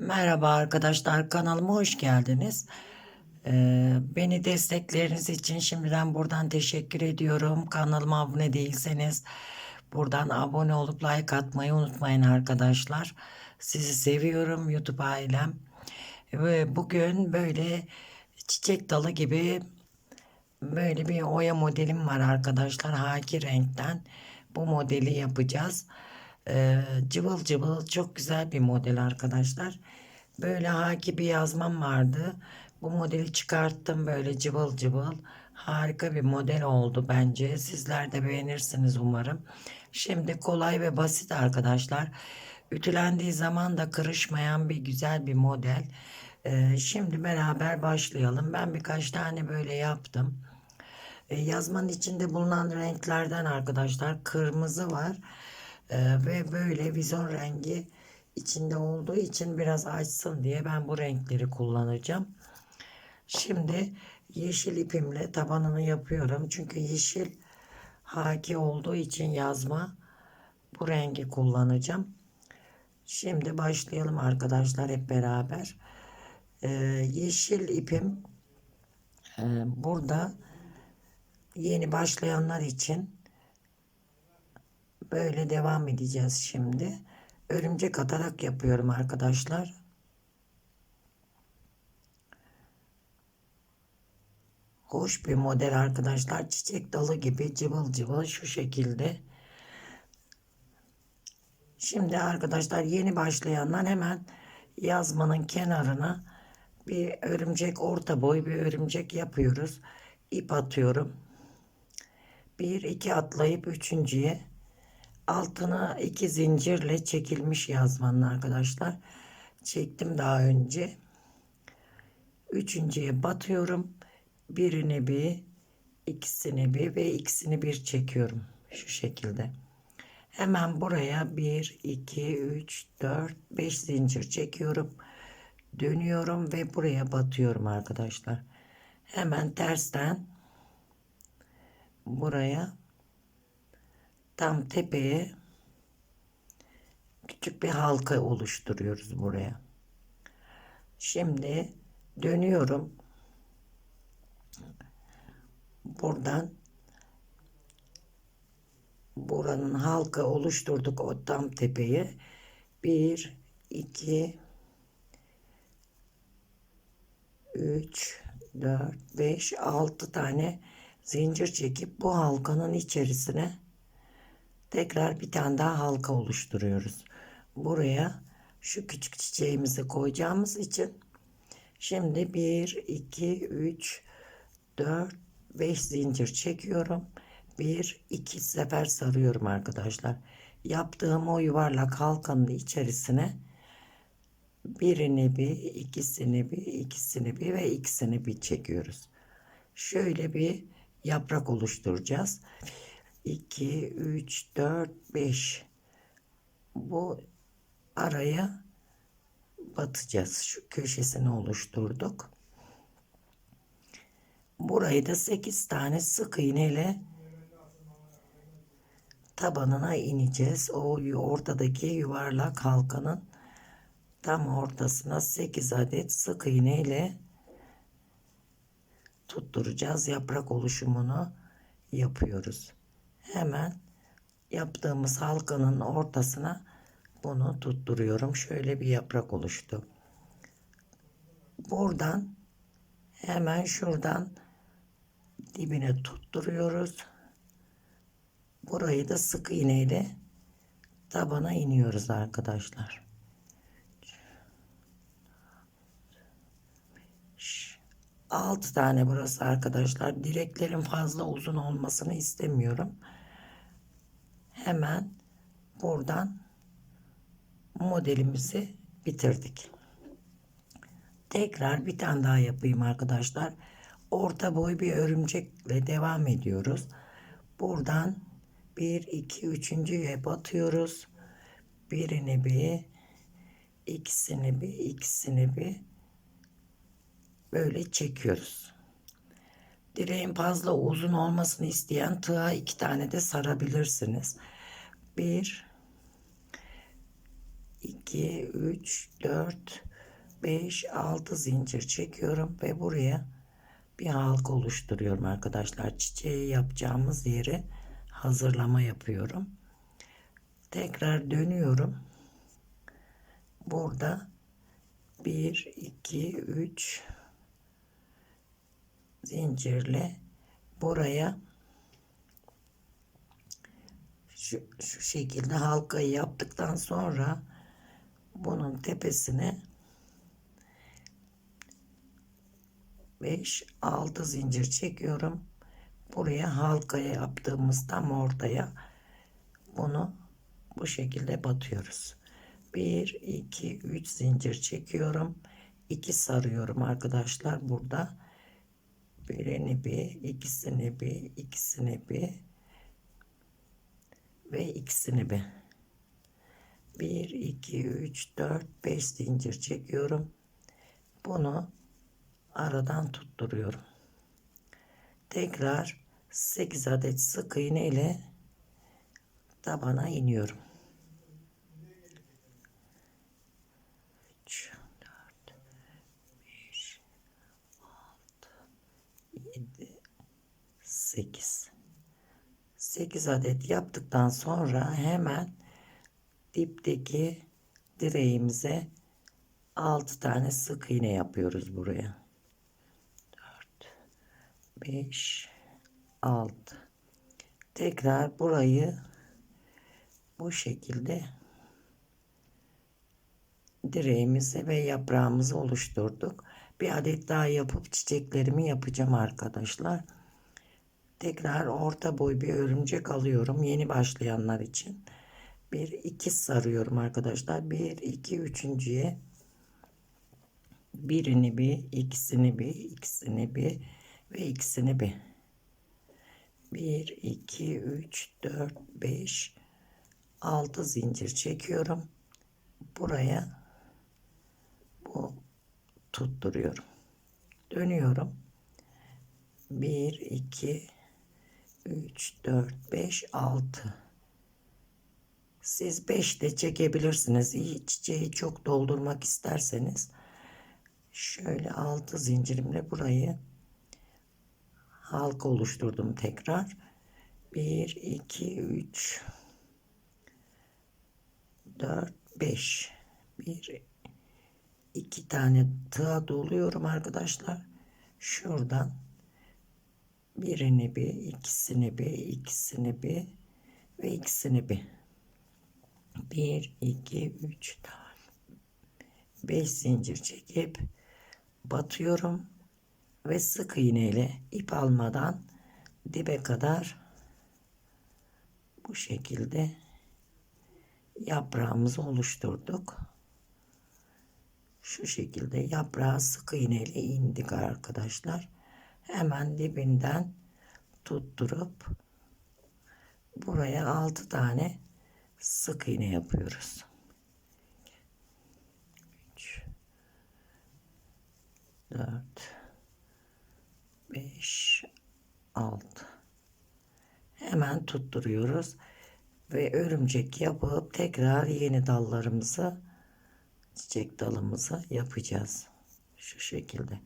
Merhaba arkadaşlar kanalıma hoş geldiniz. Ee, beni destekleriniz için şimdiden buradan teşekkür ediyorum. Kanalıma abone değilseniz buradan abone olup like atmayı unutmayın arkadaşlar. Sizi seviyorum YouTube ailem. Ve bugün böyle çiçek dalı gibi böyle bir oya modelim var arkadaşlar. Haki renkten bu modeli yapacağız. Ee, cıvıl cıvıl çok güzel bir model arkadaşlar. Böyle haki bir yazmam vardı. Bu modeli çıkarttım böyle cıvıl cıvıl. Harika bir model oldu bence. Sizler de beğenirsiniz umarım. Şimdi kolay ve basit arkadaşlar. Ütülendiği zaman da kırışmayan bir güzel bir model. Ee, şimdi beraber başlayalım. Ben birkaç tane böyle yaptım. Ee, yazmanın içinde bulunan renklerden arkadaşlar kırmızı var. Ee, ve böyle vizon rengi içinde olduğu için biraz açsın diye ben bu renkleri kullanacağım. Şimdi yeşil ipimle tabanını yapıyorum. Çünkü yeşil haki olduğu için yazma bu rengi kullanacağım. Şimdi başlayalım arkadaşlar hep beraber. Ee, yeşil ipim e, burada yeni başlayanlar için böyle devam edeceğiz şimdi. Örümcek atarak yapıyorum arkadaşlar. Hoş bir model arkadaşlar. Çiçek dalı gibi cıvıl cıvıl şu şekilde. Şimdi arkadaşlar yeni başlayanlar hemen yazmanın kenarına bir örümcek orta boy bir örümcek yapıyoruz. İp atıyorum. Bir iki atlayıp üçüncüye altına iki zincirle çekilmiş yazmanın arkadaşlar. Çektim daha önce. Üçüncüye batıyorum. Birini bir, ikisini bir ve ikisini bir çekiyorum. Şu şekilde. Hemen buraya 1, 2, 3, 4, 5 zincir çekiyorum. Dönüyorum ve buraya batıyorum arkadaşlar. Hemen tersten buraya tam tepeye küçük bir halka oluşturuyoruz buraya. Şimdi dönüyorum. Buradan buranın halka oluşturduk o tam tepeye. 1 2 3 4 5 6 tane zincir çekip bu halkanın içerisine tekrar bir tane daha halka oluşturuyoruz. Buraya şu küçük çiçeğimizi koyacağımız için şimdi 1 2 3 4 5 zincir çekiyorum. 1 2 sefer sarıyorum arkadaşlar. Yaptığım o yuvarlak halkanın içerisine birini bir, ikisini bir, ikisini bir ve ikisini bir çekiyoruz. Şöyle bir yaprak oluşturacağız. 2, 3, 4, 5. Bu araya batacağız. Şu köşesini oluşturduk. Burayı da 8 tane sık iğne ile tabanına ineceğiz. O ortadaki yuvarlak halkanın tam ortasına 8 adet sık iğne ile tutturacağız. Yaprak oluşumunu yapıyoruz. Hemen yaptığımız halkanın ortasına bunu tutturuyorum. Şöyle bir yaprak oluştu. Buradan hemen şuradan dibine tutturuyoruz. Burayı da sık iğneyle tabana iniyoruz arkadaşlar. 6 tane burası arkadaşlar. Direklerin fazla uzun olmasını istemiyorum. Hemen buradan modelimizi bitirdik. Tekrar bir tane daha yapayım arkadaşlar. Orta boy bir örümcekle devam ediyoruz. Buradan 1 2 üçüncüye batıyoruz. Birini bir, ikisini bir, ikisini bir böyle çekiyoruz. Direğin fazla uzun olmasını isteyen tığa iki tane de sarabilirsiniz. Bir, iki, üç, dört, 5 6 zincir çekiyorum ve buraya bir halka oluşturuyorum arkadaşlar. Çiçeği yapacağımız yeri hazırlama yapıyorum. Tekrar dönüyorum. Burada 1 2 3 zincirle buraya şu, şu şekilde halkayı yaptıktan sonra bunun tepesine 5 6 zincir çekiyorum. Buraya halkaya yaptığımız tam ortaya bunu bu şekilde batıyoruz. 1 2 3 zincir çekiyorum. 2 sarıyorum arkadaşlar burada. Birini bir, ikisini bir, ikisini bir ve ikisini bir. 1 2 3 4 5 zincir çekiyorum. Bunu aradan tutturuyorum. Tekrar 8 adet sık iğne ile tabana iniyorum. 3 4 5 6 7 8 8 adet yaptıktan sonra hemen dipteki direğimize 6 tane sık iğne yapıyoruz buraya. 4 5 6 tekrar burayı bu şekilde direğimizi ve yaprağımızı oluşturduk. Bir adet daha yapıp çiçeklerimi yapacağım arkadaşlar. Tekrar orta boy bir örümcek alıyorum yeni başlayanlar için. Bir iki sarıyorum arkadaşlar. Bir iki üçüncüye birini bir ikisini bir ikisini bir ve ikisini bir. 1 2 3 4 5 6 zincir çekiyorum. Buraya bu tutturuyorum. Dönüyorum. 1 2 3 4 5 6 siz 5 de çekebilirsiniz. İyi çiçeği çok doldurmak isterseniz şöyle 6 zincirimle burayı halka oluşturdum tekrar. 1 2 3 4 5 1 2 tane tığa doluyorum arkadaşlar. Şuradan birini bir, ikisini bir, ikisini bir ve ikisini bir. 1 2 3 4 5 zincir çekip batıyorum ve sık iğne ile ip almadan dibe kadar bu şekilde yaprağımızı oluşturduk. Şu şekilde yaprağı sık iğne ile indik arkadaşlar. Hemen dibinden tutturup buraya 6 tane sık iğne yapıyoruz. 3 4 5 6 hemen tutturuyoruz ve örümcek yapıp tekrar yeni dallarımızı çiçek dalımızı yapacağız. Şu şekilde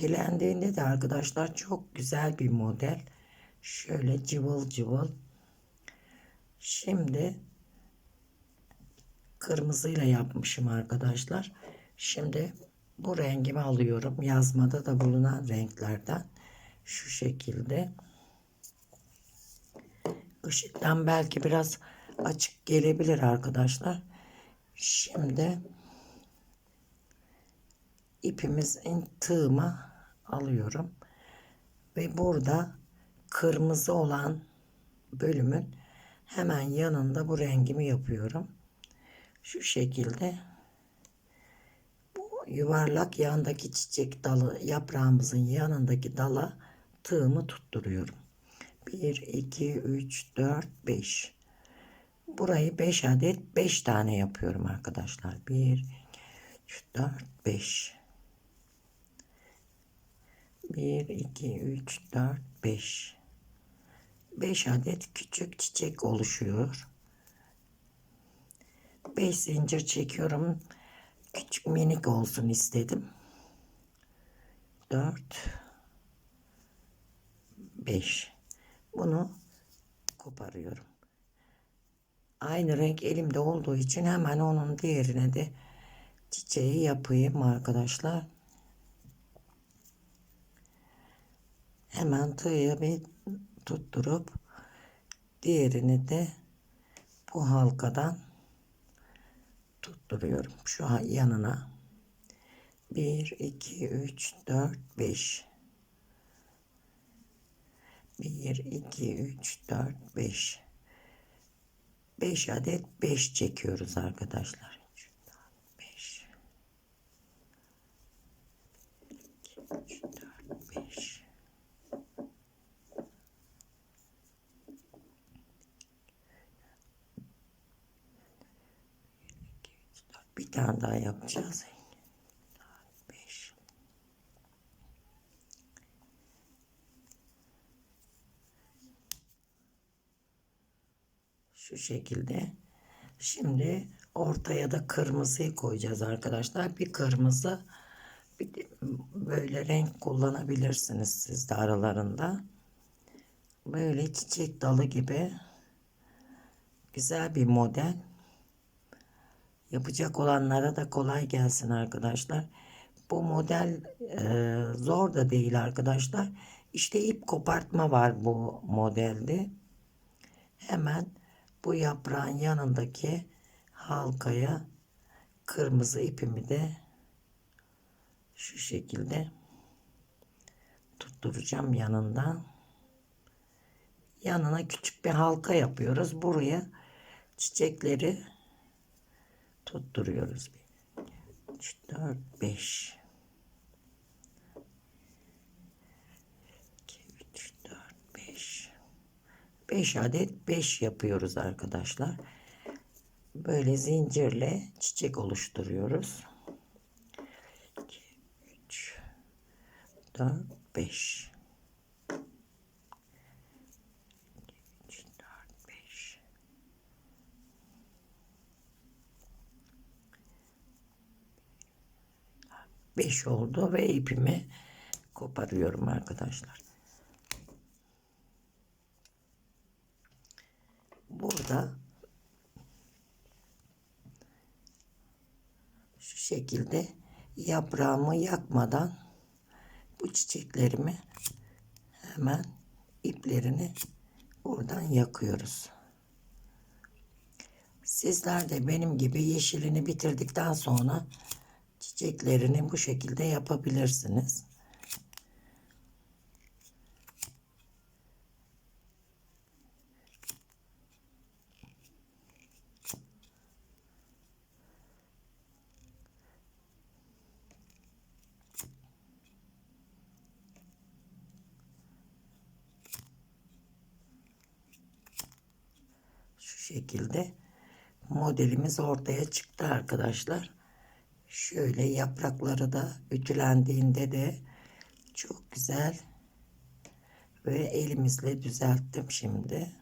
ütülendiğinde de arkadaşlar çok güzel bir model şöyle cıvıl cıvıl şimdi kırmızıyla yapmışım arkadaşlar şimdi bu rengimi alıyorum. Yazmada da bulunan renklerden. Şu şekilde. Işıktan belki biraz açık gelebilir arkadaşlar. Şimdi ipimizin tığıma alıyorum. Ve burada kırmızı olan bölümün hemen yanında bu rengimi yapıyorum. Şu şekilde yuvarlak yandaki çiçek dalı yaprağımızın yanındaki dala tığımı tutturuyorum. 1 2 3 4 5 Burayı 5 adet 5 tane yapıyorum arkadaşlar. 1 2 3 4 5 1 2 3 4 5 5 adet küçük çiçek oluşuyor. 5 zincir çekiyorum. Küçük minik olsun istedim. 4 5 Bunu koparıyorum. Aynı renk elimde olduğu için hemen onun diğerine de çiçeği yapayım arkadaşlar. Hemen tığıya bir tutturup diğerini de bu halkadan tutturuyorum. Şu an yanına 1 2 3 4 5 1 2 3 4 5 5 adet 5 çekiyoruz arkadaşlar. 5 2 3 4 5 Bir tane daha yapacağız. 5 Şu şekilde. Şimdi ortaya da kırmızıyı koyacağız arkadaşlar. Bir kırmızı bir de böyle renk kullanabilirsiniz siz de aralarında. Böyle çiçek dalı gibi güzel bir model. Yapacak olanlara da kolay gelsin arkadaşlar. Bu model e, zor da değil arkadaşlar. İşte ip kopartma var bu modelde. Hemen bu yaprağın yanındaki halkaya kırmızı ipimi de şu şekilde tutturacağım yanından. Yanına küçük bir halka yapıyoruz. Buraya çiçekleri tutturuyoruz. 3, 4, 5. 2, 3, 4, 5. 5 adet 5 yapıyoruz arkadaşlar. Böyle zincirle çiçek oluşturuyoruz. 2, 3, 4, 5. 5 oldu ve ipimi koparıyorum arkadaşlar. Burada şu şekilde yaprağımı yakmadan bu çiçeklerimi hemen iplerini buradan yakıyoruz. Sizler de benim gibi yeşilini bitirdikten sonra çiçeklerini bu şekilde yapabilirsiniz. Şekilde modelimiz ortaya çıktı arkadaşlar. Şöyle yaprakları da ütülendiğinde de çok güzel ve elimizle düzelttim şimdi.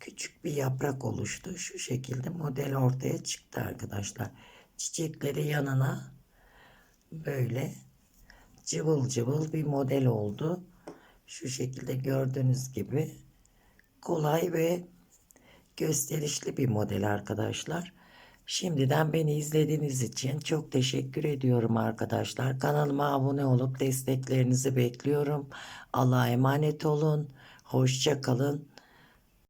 Küçük bir yaprak oluştu. Şu şekilde model ortaya çıktı arkadaşlar. Çiçekleri yanına böyle cıvıl cıvıl bir model oldu. Şu şekilde gördüğünüz gibi kolay ve gösterişli bir model arkadaşlar. Şimdiden beni izlediğiniz için çok teşekkür ediyorum arkadaşlar. Kanalıma abone olup desteklerinizi bekliyorum. Allah'a emanet olun. Hoşça kalın.